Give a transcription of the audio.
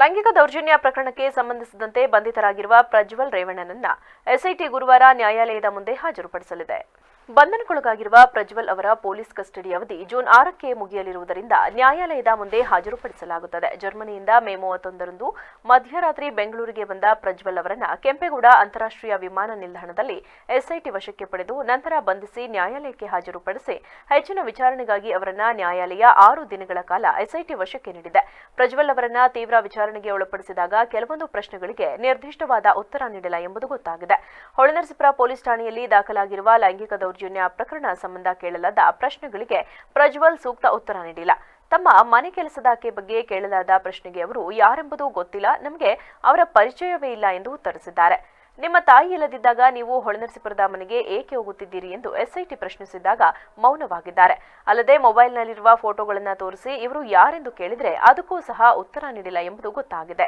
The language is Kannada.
ಲೈಂಗಿಕ ದೌರ್ಜನ್ಯ ಪ್ರಕರಣಕ್ಕೆ ಸಂಬಂಧಿಸಿದಂತೆ ಬಂಧಿತರಾಗಿರುವ ಪ್ರಜ್ವಲ್ ರೇವಣ್ಣನನ್ನ ಎಸ್ಐಟಿ ಗುರುವಾರ ನ್ಯಾಯಾಲಯದ ಮುಂದೆ ಹಾಜರುಪಡಿಸಲಿದೆ. ಬಂಧನಕ್ಕೊಳಗಾಗಿರುವ ಪ್ರಜ್ವಲ್ ಅವರ ಪೊಲೀಸ್ ಕಸ್ಟಡಿ ಅವಧಿ ಜೂನ್ ಆರಕ್ಕೆ ಮುಗಿಯಲಿರುವುದರಿಂದ ನ್ಯಾಯಾಲಯದ ಮುಂದೆ ಹಾಜರುಪಡಿಸಲಾಗುತ್ತದೆ. ಜರ್ಮನಿಯಿಂದ ಮೇ ಮೂವತ್ತೊಂದರಂದು ಮಧ್ಯರಾತ್ರಿ ಬೆಂಗಳೂರಿಗೆ ಬಂದ ಪ್ರಜ್ವಲ್ ಅವರನ್ನ ಕೆಂಪೇಗೌಡ ಅಂತಾರಾಷ್ಟ್ರೀಯ ವಿಮಾನ ನಿಲ್ದಾಣದಲ್ಲಿ ಎಸ್ಐಟಿ ವಶಕ್ಕೆ ಪಡೆದು ನಂತರ ಬಂಧಿಸಿ ನ್ಯಾಯಾಲಯಕ್ಕೆ ಹಾಜರುಪಡಿಸಿ ಹೆಚ್ಚಿನ ವಿಚಾರಣೆಗಾಗಿ ಅವರನ್ನ ನ್ಯಾಯಾಲಯ ಆರು ದಿನಗಳ ಕಾಲ ಎಸ್ಐಟಿ ವಶಕ್ಕೆ ನೀಡಿದೆ. ಪ್ರಜ್ವಲ್ ಅವರನ್ನ ತೀವ್ರ ವಿಚಾರಣೆಗೆ ಒಳಪಡಿಸಿದಾಗ ಕೆಲವೊಂದು ಪ್ರಶ್ನೆಗಳಿಗೆ ನಿರ್ದಿಷ್ಟವಾದ ಉತ್ತರ ನೀಡಿಲ್ಲ ಎಂಬುದು ಗೊತ್ತಾಗಿದೆ. ಹೊಳೆನರಸೀಪುರ ಪೊಲೀಸ್ ಠಾಣೆಯಲ್ಲಿ ದಾಖಲಾಗಿರುವ ಲೈಂಗಿಕ ದೌರ್ಜನ್ಯ ಪ್ರಕರಣ ಸಂಬಂಧ ಕೇಳಲಾದ ಪ್ರಶ್ನೆಗಳಿಗೆ ಪ್ರಜ್ವಲ್ ಸೂಕ್ತ ಉತ್ತರ ನೀಡಿಲ್ಲ. ತಮ್ಮ ಮನೆ ಕೆಲಸದಾಕೆ ಬಗ್ಗೆ ಕೇಳಲಾದ ಪ್ರಶ್ನೆಗೆ ಅವರು ಯಾರೆಂಬುದು ಗೊತ್ತಿಲ್ಲ. ನಮಗೆ ಅವರ ಪರಿಚಯವೇ ಇಲ್ಲ ಎಂದು ಉತ್ತರಿಸಿದ್ದಾರೆ. ನಿಮ್ಮ ತಾಯಿ ಇಲ್ಲದಿದ್ದಾಗ ನೀವು ಹೊಳೆನರಸೀಪುರದ ಮನೆಗೆ ಏಕೆ ಹೋಗುತ್ತಿದ್ದೀರಿ ಎಂದು ಎಸ್ಐಟಿ ಪ್ರಶ್ನಿಸಿದಾಗ ಮೌನವಾಗಿದ್ದಾರೆ. ಅಲ್ಲದೆ ಮೊಬೈಲ್ನಲ್ಲಿರುವ ಫೋಟೋಗಳನ್ನು ತೋರಿಸಿ ಇವರು ಯಾರೆಂದು ಕೇಳಿದರೆ ಅದಕ್ಕೂ ಸಹ ಉತ್ತರ ನೀಡಿಲ್ಲ ಎಂಬುದು ಗೊತ್ತಾಗಿದೆ.